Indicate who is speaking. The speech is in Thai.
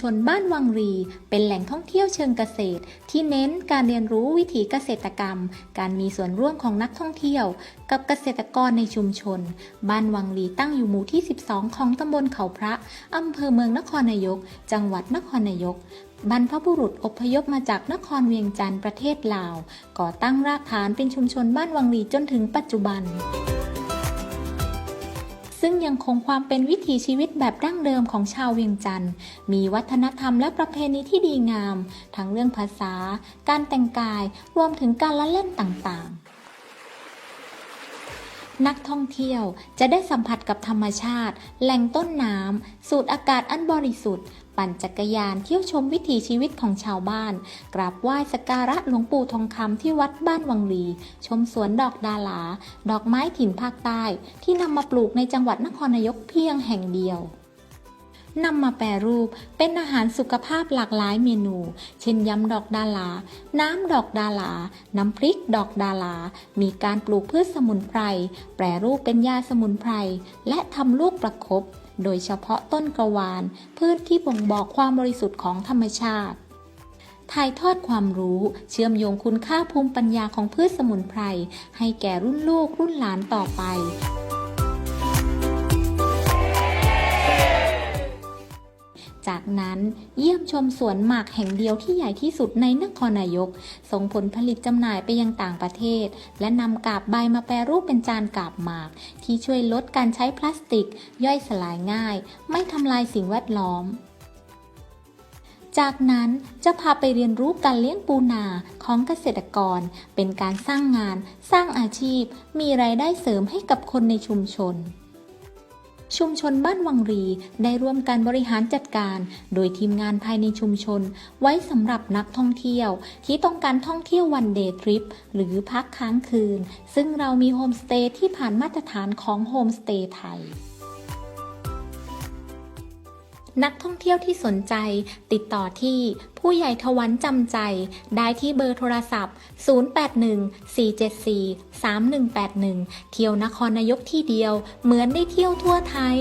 Speaker 1: ชนบ้านวังรี เป็นแหล่งท่องเที่ยวเชิงเกษตร ที่เน้นการเรียนรู้วิถีเกษตรกรรม การมีส่วนร่วมของนักท่องเที่ยว กับเกษตรกรในชุมชน บ้านวังรีตั้งอยู่หมู่ที่ 12 ของตำบลเขาพระอำเภอเมืองนครนายก จังหวัดนครนายกบรรพบุรุษอพยพมาจากนครเวียงจันทร์ประเทศลาว ก่อตั้งรากฐานเป็นชุมชนบ้านวังรีจนถึงปัจจุบัน ซึ่งยังคงความเป็นวิถีชีวิตแบบดั้งเดิมของชาวเวียงจันทร์มีวัฒนธรรมและประเพณีที่ดีงาม ทั้งเรื่องภาษา การแต่งกายรวมถึงการละเล่นต่างๆ นักท่องเที่ยวจะได้สัมผัสกับธรรมชาติ แหล่งต้นน้ำสูดอากาศอันบริสุทธิ์ ปั่นจักรยานเที่ยวชมวิถีชีวิตของชาวบ้าน กราบไหว้สการะหลวงปู่ทองคำที่วัดบ้านวังลี ชมสวนดอกดาลา ดอกไม้ถิ่นภาคใต้ ที่นำมาปลูกในจังหวัดนครนายกเพียงแห่งเดียว นำมาแปรรูปเป็นอาหารสุขภาพหลากหลายเมนู เช่นยำดอกดาลา น้ำดอกดาลา น้ำพริกดอกดาหลา มีการปลูกพืชสมุนไพร แปรรูปเป็นยาสมุนไพร และทำลูกประคบโดยเฉพาะต้นกระวาน พืชที่บ่งบอกความบริสุทธิ์ของธรรมชาติถ่ายทอดความรู้เชื่อมโยงคุณค่าภูมิปัญญาของพืชสมุนไพร ให้แก่รุ่นลูกรุ่นหลานต่อไป นั้นเยี่ยมชมสวนหมากแห่งเดียวที่ใหญ่ที่สุดในนครนายก ส่งผลผลิตจำหน่ายไปยังต่างประเทศ และนำกาบใบมาแปรรูปเป็นจานกาบหมาก ที่ช่วยลดการใช้พลาสติก ย่อยสลายง่าย ไม่ทำลายสิ่งแวดล้อมจากนั้นจะพาไปเรียนรู้การเลี้ยงปูนาของเกษตรกร เป็นการสร้างงาน สร้างอาชีพ มีรายได้เสริมให้กับคนในชุมชน ชุมชนบ้านวังรีได้ร่วมการบริหารจัดการ โดยทีมงานภายในชุมชน ไว้สำหรับนักท่องเที่ยว ที่ต้องการท่องเที่ยววันเดย์ทริปหรือพักค้างคืน ซึ่งเรามีโฮมสเตย์ที่ผ่านมาตรฐานของโฮมสเตย์ไทย นักท่องเที่ยวที่สนใจติดต่อที่ผู้ใหญ่ทวันจำใจ ได้ที่เบอร์โทรศัพท์ 081 474 3181 เที่ยวนครนายกที่เดียวเหมือนได้เที่ยวทั่วไทย